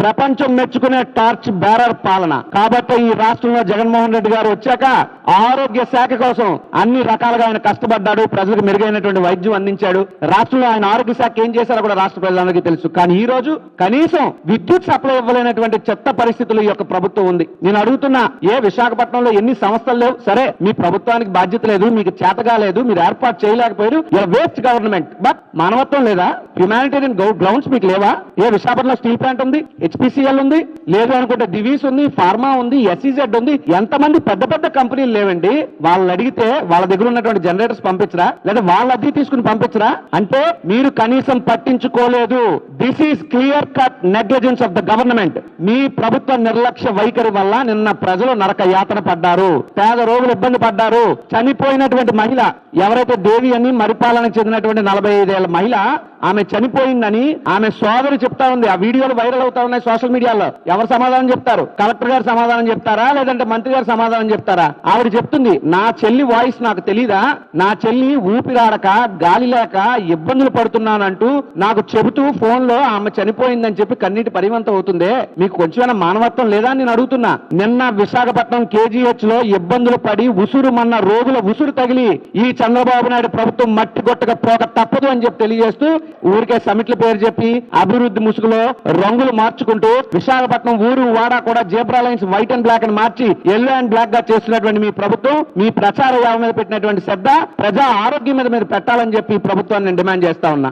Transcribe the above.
ప్రపంచం మెచ్చుకునే torch bearer పాలన. కాబట్టి ఈ రాష్ట్రంలో జగన్మోహన్ రెడ్డి గారు వచ్చాక ఆరోగ్య శాఖ కోసం అన్ని రకాలుగా ఆయన కష్టపడ్డాడు ప్రజలకు మెరుగైనటువంటి వైద్యం అందించాడు. రాష్ట్రంలో ఆయన ఆరోగ్య శాఖ ఏం చేశారో కూడా రాష్ట్ర ప్రజలందరికీ తెలుసు. కానీ ఈ రోజు కనీసం విద్యుత్ సప్లై ఇవ్వలేనటువంటి చెత్త పరిస్థితులు ఈ యొక్క ప్రభుత్వం ఉంది. నేను అడుగుతున్నా ఏ విశాఖపట్నంలో ఎన్ని సంస్థలు లేవు? సరే మీ ప్రభుత్వానికి బాధ్యత లేదు మీకు చేతగా లేదు మీరు ఏర్పాటు చేయలేకపోయారు. వేస్ట్ గవర్నమెంట్ బట్ మానవత్వం లేదా? హ్యుమానిటేరియన్ గ్రౌండ్స్ మీకు లేవా? ఏ విశాఖపట్నంలో స్టీల్ ప్లాంట్ ఉంది? హెచ్పిసిఎల్ ఉంది లేదు అనుకుంటే దివీస్ ఉంది ఫార్మా ఉంది ఎస్ఈజెడ్ ఉంది. ఎంతమంది పెద్ద పెద్ద కంపెనీలు లేవండి? వాళ్ళని అడిగితే వాళ్ళ దగ్గర ఉన్నటువంటి జనరేటర్స్ పంపించరా? లేదా వాళ్ళ అద్దె తీసుకుని పంపించరా? అంటే మీరు కనీసం పట్టించుకోలేదు. This is clear cut negligence of the government మీ ప్రభుత్వ నిర్లక్ష్య వైఖరి వల్ల నిన్న ప్రజలు నరక యాతన పడ్డారు. పేద రోగులు ఇబ్బంది పడ్డారు. చనిపోయినటువంటి మహిళ ఎవరైతే దేవి అని మరిపాలనకు చెందినటువంటి నలభై ఐదేళ్ళ మహిళ ఆమె చనిపోయిందని ఆమె సోదరు చెప్తా ఉంది. ఆ వీడియోలు వైరల్ అవుతా ఉన్నాయి. సోషల్ మీడియాలో ఎవరు సమాధానం చెప్తారు? కలెక్టర్ గారు సమాధానం చెప్తారా? లేదంటే మంత్రి గారు సమాధానం చెప్తారా? ఆవిడ చెప్తుంది నా చెల్లి వాయిస్ నాకు తెలీదా? నా చెల్లి ఊపిరాడక గాలి లేక ఇబ్బందులు పడుతున్నానంటూ నాకు చెబుతూ ఫోన్లో ఆమె చనిపోయిందని చెప్పి కన్నీటి పరివంతం అవుతుందే? మీకు కొంచెమైనా మానవత్వం లేదా అని నేను అడుగుతున్నా. నిన్న విశాఖపట్నం కేజీహెచ్లో ఇబ్బందులు పడి ఉసురు మన్న రోగుల ఉసురు తగిలి ఈ చంద్రబాబు నాయుడు ప్రభుత్వం మట్టి గొట్టక పోక తప్పదు అని చెప్పి తెలియజేస్తూ ఊరికే సమిట్ల పేరు చెప్పి అభివృద్ధి ముసుగులో రంగులు మార్చుకు మార్చుకుంటూ విశాఖపట్నం ఊరు వాడ కూడా zebra lines white and black అని మార్చి ఎల్లో అండ్ బ్లాక్గా చేస్తున్నటువంటి మీ ప్రభుత్వం మీ ప్రచార యావ మీద పెట్టినటువంటి శ్రద్ధ ప్రజా ఆరోగ్యం మీద మీరు పెట్టాలని చెప్పి ప్రభుత్వాన్ని డిమాండ్ చేస్తా ఉన్నా.